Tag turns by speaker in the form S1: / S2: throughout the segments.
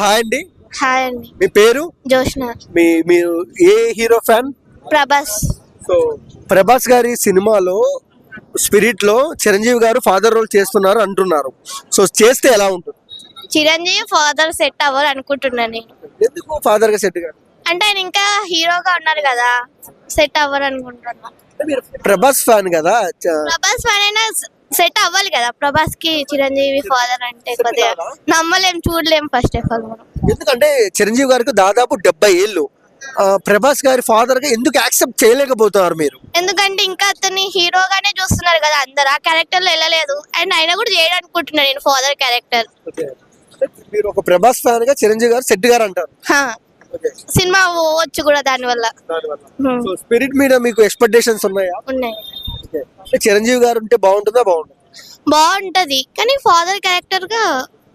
S1: Hi అండి.
S2: Hi అండి.
S1: మీ పేరు?
S2: జోష్న
S1: మీ మీరు ఏ hero fan?
S2: Prabhas.
S1: So Prabhas గారి సినిమాలో స్పిరిట్లో చిరంజీవి గారు ఫాదర్ రోల్ చేస్తున్నారు అంటున్నారు. సో చేస్తే ఎలా ఉంటుంది?
S2: చిరంజీవి ఫాదర్ సెట్ అవ్వరు అనుకుంటున్నా నేను.
S1: ఎందుకు ఫాదర్గా సెట్ గారు
S2: అంటే ఆయన ఇంకా హీరోగా ఉన్నారు కదా. సెట్ అవ్వరు అనుకుంటున్నా
S1: మీరు ప్రభాస్ ఫ్యాన్ కదా చ-
S2: ప్రభాస్ ఫ్యాన్ అయినా సెట్ అవ్వాలి కదా. ప్రభాస్కి చిరంజీవి ఫాదర్ అంటే కొద్దిగా నమ్మలేం చూడలేం ఫస్ట్ ఆఫ్ ఆల్ మనం.
S1: ఎందుకంటే చిరంజీవి గారికి దాదాపు డెబ్బై ఏళ్ళు. ఆ, ప్రభాస్ గారి ఫాదర్గా ఎందుకు యాక్సెప్ట్ చేయలేకపోతున్నారు మీరు?
S2: ఎందుకంటే ఇంకా అతన్ని హీరోగానే చూస్తున్నారు కదా అందరు. ఆ క్యారెక్టర్లో వెళ్ళలేదు. అండ్ ఆయన కూడా చేయడానుకుంటున్నాను నేను ఫాదర్ క్యారెక్టర్
S1: మీరు ఒక ప్రభాస్ ఫ్యాన్గా చిరంజీవి గారు సెట్ గారు అంటారు.
S2: సినిమా పోవచ్చు కూడా దానివల్ల. హ్మ్.
S1: సో స్పిరిట్ మీద మీకు ఎక్స్పెక్టేషన్స్ ఉన్నాయా?
S2: ఉన్నాయి.
S1: అంటే చిరంజీవి గారు ఉంటే బాగుంటుందా? బాగుంటుంది
S2: బాగుంటది. కానీ ఫాదర్ క్యారెక్టర్గా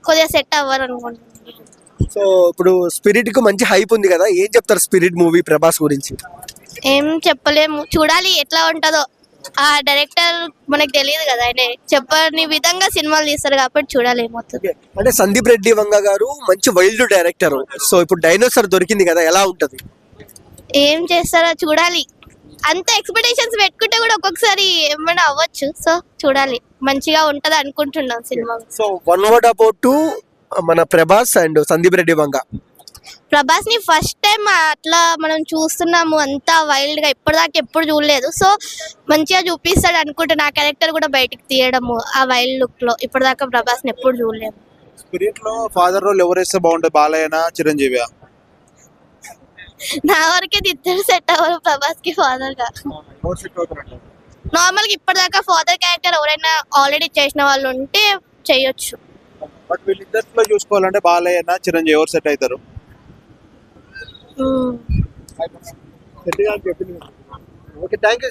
S2: కొద్దిగా సెట్ అవ్వరు అనుకుంటున్నాను
S1: సో ఇప్పుడు స్పిరిట్కు మంచి హైప్ ఉంది కదా. ఏం చెప్తారు స్పిరిట్ మూవీ ప్రభాస్ గురించి?
S2: ఏం చెప్పలేము. చూడాలి ఎట్లా ఉంటుందో. ఆ డైరెక్టర్ మనకు తెలియదు కదా ఆయన చెప్పని విధంగా సినిమాలు తీస్తారు కాబట్టి చూడాలి ఏమవుతుంది
S1: అంటే సందీప్ రెడ్డి వంగ గారు మంచి వైల్డ్ డైరెక్టర్. సో ఇప్పుడు డైనోసార్ దొరికింది కదా ఎలా ఉంటది?
S2: ఏం చేస్తారో చూడాలి. అంత ఎక్స్పెక్టేషన్స్ పెట్టుకుంటే కూడా ఒక్కొక్కసారి ఏమైనా అవ్వచ్చు. సో చూడాలి. మంచిగా ఉంటది అనుకుంటున్నాం cinema.
S1: So one word about to మన ప్రభాస్ అండ్ సందీప్ రెడ్డి వంగ.
S2: ప్రభాస్ని ఫస్ట్ టైం అట్లా మనం చూస్తున్నాము. అంతా వైల్డ్గా ఇప్పటిదాకా ఎప్పుడు చూడలేదు. సో మంచిగా చూపిస్తాడు అనుకుంటున్నా ఆ క్యారెక్టర్ కూడా బయటికి తీయడము ఆ వైల్డ్ లుక్లో ఇప్పటిదాకా ప్రభాస్ని ఎప్పుడు చూడలేము
S3: స్పిరిట్లో ఫాదర్ రోల్ ఎవరేస్తే బాగుంటుంది? బాలయ్యనా చిరంజీవి
S2: నా వరకే ఇద్దరు సెట్ అవ్వరు ప్రభాస్కి ఫాదర్గా నార్మల్గా ఇప్పటిదాకా ఫాదర్ క్యారెక్టర్ ఎవరైనా ఆల్రెడీ చేసిన వాళ్ళు ఉంటే చేయొచ్చు.
S3: బట్ వీళ్ళిద్దరిలో చూసుకోవాలంటే బాలయ్యనా చిరంజీవి ఎవరు సెట్ అవుతారు?
S2: మ్మ్.
S1: Okay thank you